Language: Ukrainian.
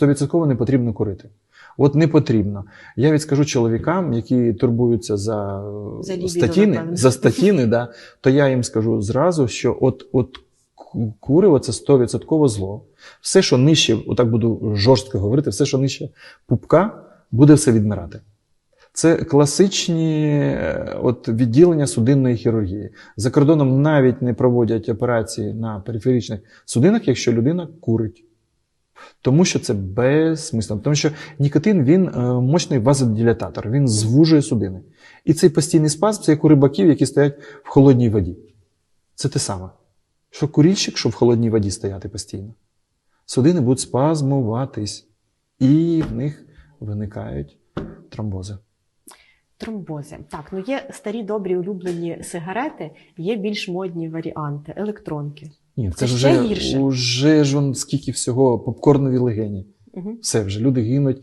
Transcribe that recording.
100% не потрібно курити. От не потрібно. Я відскажу чоловікам, які турбуються за, За статіни, за статіни, да, то я їм скажу зразу, що от, от ку- куриво це 100% зло. Все, що нижче, отак буду жорстко говорити, все, що нижче пупка, буде все відмирати. Це класичні е, от, відділення судинної хірургії. За кордоном навіть не проводять операції на периферичних судинах, якщо людина курить. Тому що це безсмислено. Тому що нікотин він е, мощний вазодилататор, він звужує судини. І цей постійний спазм це як у рибаків, які стоять в холодній воді. Це те саме. Що курільщик, що в холодній воді стояти постійно. Судини будуть спазмуватись, і в них виникають тромбози. Тромбози. Так, ну є старі добрі улюблені сигарети, є більш модні варіанти, електронки. Ні, це, Це ж вже, вже, ж он скільки всього попкорнові легені. Угу. Все вже люди гинуть.